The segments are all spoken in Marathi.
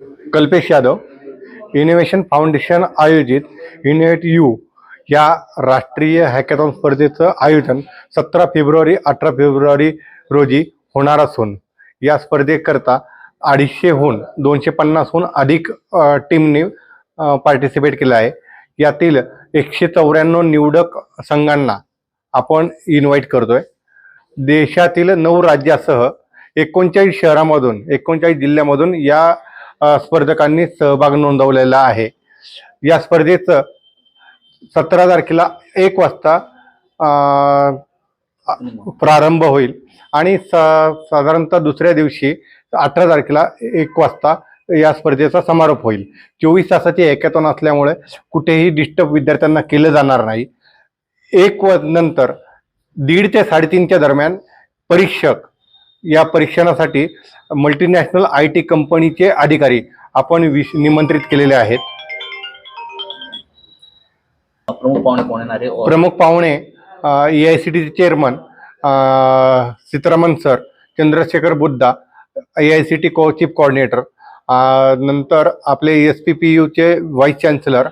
कल्पेश यादव इनोव्हेशन फाउंडेशन आयोजित इनोव्हेट यू या राष्ट्रीय हॅकॅथॉन स्पर्धेचं आयोजन सतरा फेब्रुवारी अठरा फेब्रुवारी रोजी होणार असून या स्पर्धेकरता अडीचशेहून दोनशे पन्नासहून अधिक टीमने पार्टिसिपेट केलं आहे. यातील एकशे चौऱ्याण्णव निवडक संघांना आपण इन्व्हाइट करतोय. देशातील नऊ राज्यासह एकोणचाळीस शहरामधून एकोणचाळीस जिल्ह्यामधून या स्पर्धकांनी सहभाग नोंदवलेला आहे. या स्पर्धेचं सतरा तारखेला एक वाजता प्रारंभ होईल. आणि सा साधारणतः दुसऱ्या दिवशी अठरा तारखेला एक वाजता या स्पर्धेचा समारोप होईल. चोवीस तासाची हॅकॅथॉन असल्यामुळे कुठेही डिस्टर्ब विद्यार्थ्यांना केलं जाणार नाही. एक व नंतर दीड ते साडेतीनच्या दरम्यान परीक्षक या परीक्षणासाठी मल्टीनॅशनल आय टी कंपनीचे अधिकारी आपण विश निमंत्रित केलेले आहेत. प्रमुख पाहुणे कोण येणार आहे? और प्रमुख पाहुणे ए आय सी टीचे chairman Sitaraman sir Chandrashekhar Buddha A I C T को चीफ कोऑर्डिनेटर नंतर आपले एस पी पी यूचे व्हाईस चान्सलर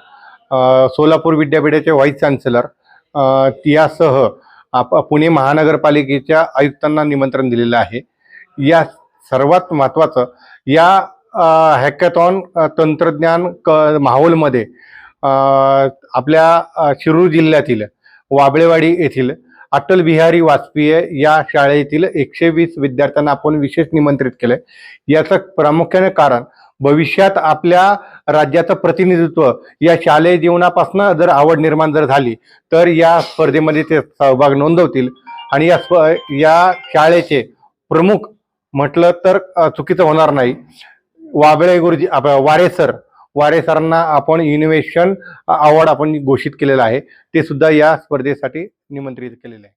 सोलापूर विद्यापीठाचे व्हाईस चान्सलर अ, यासह आप पुणे महानगरपालिकेच्या आयुक्तांना निमंत्रण दिलेलं आहे. या सर्वात महत्त्वाचं या हॅकॅथॉन तंत्रज्ञान क माहोलमध्ये आपल्या शिरूर जिल्ह्यातील वाबळेवाडी येथील अटल बिहारी वाजपेयी या शाळेतील एकशे वीस विद्यार्थ्यांना आपण विशेष निमंत्रित केलं याचं प्रामुख्याने कारण भविष्यात आपल्या राज्याचं प्रतिनिधित्व या शालेय जीवनापासून जर आवड निर्माण जर झाली तर या स्पर्धेमध्ये ते सहभाग नोंदवतील. आणि या स्प या शाळेचे प्रमुख म्हटलं तर चुकीचं होणार नाही. वाबळे गुरुजी आप- वारे सर वारे सरांना आपण इनोव्हेशन अवॉर्ड आपण घोषित केलेलं आहे. ते सुद्धा या स्पर्धेसाठी निमंत्रित केलेले आहे.